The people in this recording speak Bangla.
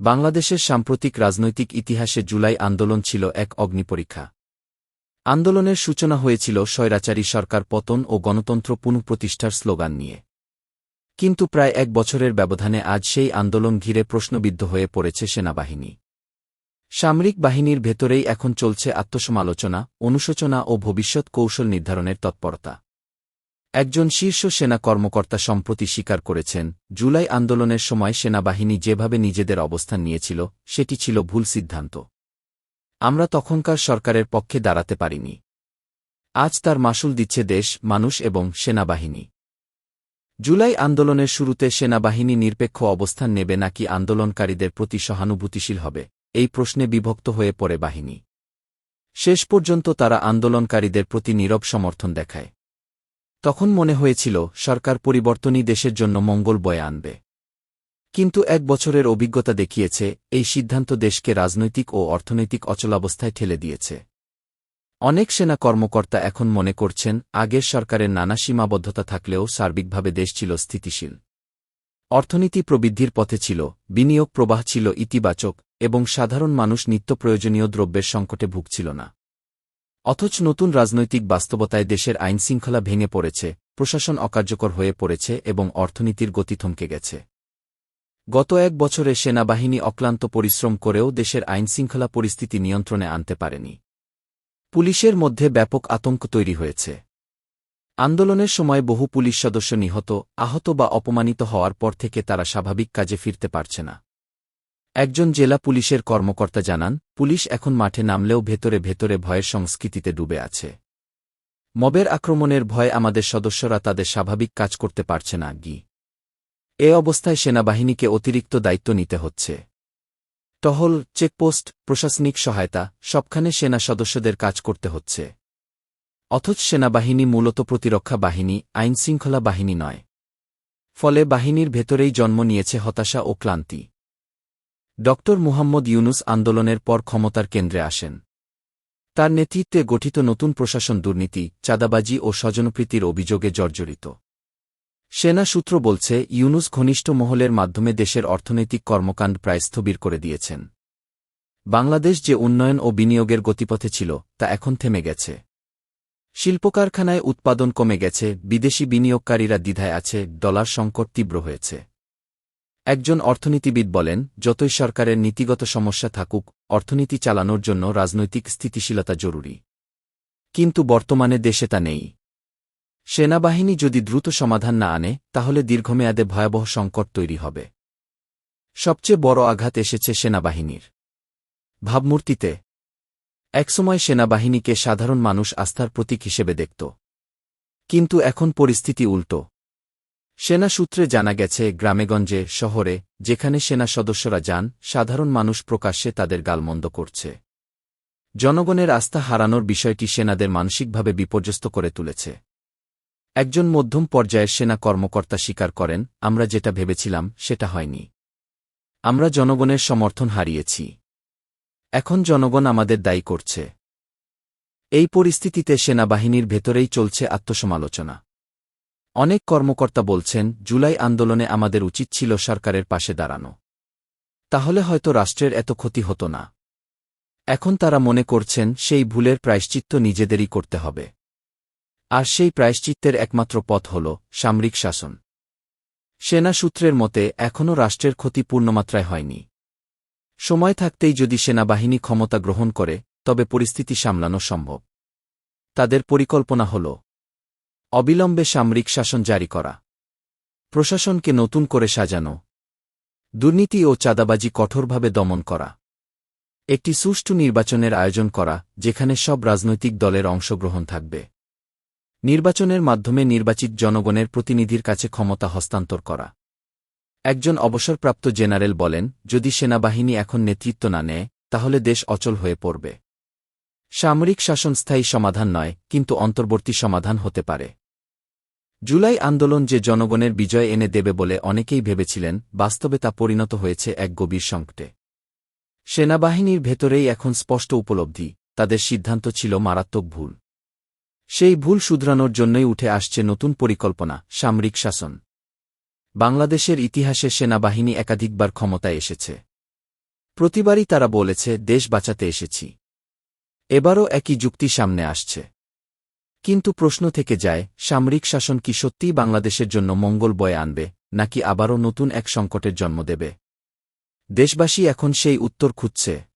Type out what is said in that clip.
বাংলাদেশের সাম্প্রতিক রাজনৈতিক ইতিহাসে জুলাই আন্দোলন ছিল এক অগ্নিপরীক্ষা আন্দোলনের সূচনা হয়েছিল স্বৈরাচারী সরকার পতন ও গণতন্ত্র পুনঃপ্রতিষ্ঠার স্লোগান নিয়ে। কিন্তু প্রায় এক বছরের ব্যবধানে আজ সেই আন্দোলন ঘিরে প্রশ্নবিদ্ধ হয়ে পড়েছে সেনাবাহিনী। সামরিক বাহিনীর ভেতরেই এখন চলছে আত্মসমালোচনা, অনুশোচনা ও ভবিষ্যৎ কৌশল নির্ধারণের তৎপরতা। একজন শীর্ষ সেনা কর্মকর্তা সম্প্রতি স্বীকার করেছেন, জুলাই আন্দোলনের সময় সেনাবাহিনী যেভাবে নিজেদের অবস্থান নিয়েছিল, সেটি ছিল ভুল সিদ্ধান্ত। আমরা তখনকার সরকারের পক্ষে দাঁড়াতে পারিনি। আজ তার মাসুল দিচ্ছে দেশ, মানুষ এবং সেনাবাহিনী। জুলাই আন্দোলনের শুরুতে সেনাবাহিনী নিরপেক্ষ অবস্থান নেবে নাকি আন্দোলনকারীদের প্রতি সহানুভূতিশীল হবে, এই প্রশ্নে বিভক্ত হয়ে পড়ে বাহিনী। শেষ পর্যন্ত তারা আন্দোলনকারীদের প্রতি নীরব সমর্থন দেখায়। তখন মনে হয়েছিল, সরকার পরিবর্তনই দেশের জন্য মঙ্গল বয়ে আনবে। কিন্তু এক বছরের অভিজ্ঞতা দেখিয়েছে, এই সিদ্ধান্ত দেশকে রাজনৈতিক ও অর্থনৈতিক অচলাবস্থায় ঠেলে দিয়েছে। অনেক সেনা কর্মকর্তা এখন মনে করছেন, আগের সরকারের নানা সীমাবদ্ধতা থাকলেও সার্বিকভাবে দেশ ছিল স্থিতিশীল। অর্থনীতি প্রবৃদ্ধির পথে ছিল, বিনিয়োগ প্রবাহ ছিল ইতিবাচক, এবং সাধারণ মানুষ নিত্য প্রয়োজনীয় দ্রব্যের সংকটে ভুগছিল না। অথচ নতুন রাজনৈতিক বাস্তবতায় দেশের আইনশৃঙ্খলা ভেঙে পড়েছে, প্রশাসন অকার্যকর হয়ে পড়েছে এবং অর্থনীতির গতি থমকে গেছে। গত এক বছরে সেনাবাহিনী অক্লান্ত পরিশ্রম করেও দেশের আইনশৃঙ্খলা পরিস্থিতি নিয়ন্ত্রণে আনতে পারেনি। পুলিশের মধ্যে ব্যাপক আতঙ্ক তৈরি হয়েছে। আন্দোলনের সময় বহু পুলিশ সদস্য নিহত, আহত বা অপমানিত হওয়ার পর থেকে তারা স্বাভাবিক কাজে ফিরতে পারছে না। একজন জেলা পুলিশের কর্মকর্তা জানান, পুলিশ এখন মাঠে নামলেও ভেতরে ভেতরে ভয়ের সংস্কৃতিতে ডুবে আছে। মবের আক্রমণের ভয় আমাদের সদস্যরা তাদের স্বাভাবিক কাজ করতে পারছে না, গি। এ অবস্থায় সেনাবাহিনীকে অতিরিক্ত দায়িত্ব নিতে হচ্ছে। টহল, চেকপোস্ট, প্রশাসনিক সহায়তা, সবখানে সেনা সদস্যদের কাজ করতে হচ্ছে। অথচ সেনাবাহিনী মূলত প্রতিরক্ষা বাহিনী, আইনশৃঙ্খলা বাহিনী নয়। ফলে বাহিনীর ভেতরেই জন্ম নিয়েছে হতাশা ও ক্লান্তি। ড মুহাম্মদ ইউনুস আন্দোলনের পর ক্ষমতার কেন্দ্রে আসেন। তার নেতৃত্বে গঠিত নতুন প্রশাসন দুর্নীতি, চাঁদাবাজি ও স্বজনপ্রীতির অভিযোগে জর্জরিত। সেনা সূত্র বলছে, ইউনুস ঘনিষ্ঠ মহলের মাধ্যমে দেশের অর্থনৈতিক কর্মকাণ্ড প্রায় স্থবির করে দিয়েছেন। বাংলাদেশ যে উন্নয়ন ও বিনিয়োগের গতিপথে ছিল, তা এখন থেমে গেছে। শিল্পকারখানায় উৎপাদন কমে গেছে, বিদেশি বিনিয়োগকারীরা দ্বিধায় আছে, ডলার সংকট তীব্র হয়েছে। একজন অর্থনীতিবিদ বলেন, যতই সরকারের নীতিগত সমস্যা থাকুক, অর্থনীতি চালানোর জন্য রাজনৈতিক স্থিতিশীলতা জরুরি। কিন্তু বর্তমানে দেশে তা নেই। সেনাবাহিনী যদি দ্রুত সমাধান না আনে, তাহলে দীর্ঘমেয়াদে ভয়াবহ সংকট তৈরি হবে। সবচেয়ে বড় আঘাত এসেছে সেনাবাহিনীর। ভাবমূর্তিতে। একসময় সেনাবাহিনীকে সাধারণ মানুষ আস্থার প্রতীক হিসেবে দেখত। কিন্তু এখন পরিস্থিতি উল্টো। সেনা সূত্রে জানা গেছে, গ্রামেগঞ্জে, শহরে, যেখানে সেনা সদস্যরা যান, সাধারণ মানুষ প্রকাশ্যে তাদের গালমন্দ করছে। জনগণের আস্থা হারানোর বিষয়টি সেনাদের মানসিকভাবে বিপর্যস্ত করে তুলেছে। একজন মধ্যম পর্যায়ের সেনা কর্মকর্তা স্বীকার করেন, আমরা যেটা ভেবেছিলাম, সেটা হয়নি। আমরা জনগণের সমর্থন হারিয়েছি। এখন জনগণ আমাদের দায়ী করছে। এই পরিস্থিতিতে সেনাবাহিনীর ভেতরেই চলছে আত্মসমালোচনা। অনেক কর্মকর্তা বলছেন, জুলাই আন্দোলনে আমাদের উচিত ছিল সরকারের পাশে দাঁড়ানো। তাহলে হয়তো রাষ্ট্রের এত ক্ষতি হতো না। এখন তারা মনে করছেন, সেই ভুলের প্রায়শ্চিত্ত নিজেদেরই করতে হবে। আর সেই প্রায়শ্চিত্তের একমাত্র পথ হল, সামরিক শাসন। সেনা সূত্রের মতে, এখনও রাষ্ট্রের ক্ষতি পূর্ণমাত্রায় হয়নি। সময় থাকতেই যদি সেনাবাহিনী ক্ষমতা গ্রহণ করে, তবে পরিস্থিতি সামলানো সম্ভব। তাদের পরিকল্পনা হল অবিলম্বে সামরিক শাসন জারি করা। প্রশাসনকে নতুন করে সাজানো। দুর্নীতি ও চাঁদাবাজি কঠোরভাবে দমন করা। একটি সুষ্ঠু নির্বাচনের আয়োজন করা, যেখানে সব রাজনৈতিক দলের অংশগ্রহণ থাকবে। নির্বাচনের মাধ্যমে নির্বাচিত জনগণের প্রতিনিধির কাছে ক্ষমতা হস্তান্তর করা। একজন অবসরপ্রাপ্ত জেনারেল বলেন, যদি সেনাবাহিনী এখন নেতৃত্ব না নেয়, তাহলে দেশ অচল হয়ে পড়বে। সামরিক শাসন স্থায়ী সমাধান নয়, কিন্তু অন্তর্বর্তী সমাধান হতে পারে। জুলাই আন্দোলন যে জনগণের বিজয় এনে দেবে বলে অনেকেই ভেবেছিলেন, বাস্তবে তা পরিণত হয়েছে এক গভীর সংকটে। সেনাবাহিনীর ভেতরেই এখন স্পষ্ট উপলব্ধি, তাদের সিদ্ধান্ত ছিল মারাত্মক ভুল। সেই ভুল শুধরানোর জন্যই উঠে আসছে নতুন পরিকল্পনা, সামরিক শাসন। বাংলাদেশের ইতিহাসে সেনাবাহিনী একাধিকবার ক্ষমতায় এসেছে। প্রতিবারই তারা বলেছে, দেশ বাঁচাতে এসেছি। এবারও একই যুক্তি সামনে আসছে। কিন্তু প্রশ্ন থেকে যায়, সামরিক শাসন কি সত্যিই বাংলাদেশের জন্য মঙ্গল বয়ে আনবে, নাকি আবারও নতুন এক সংকটের জন্ম দেবে? দেশবাসী এখন সেই উত্তর খুঁজছে।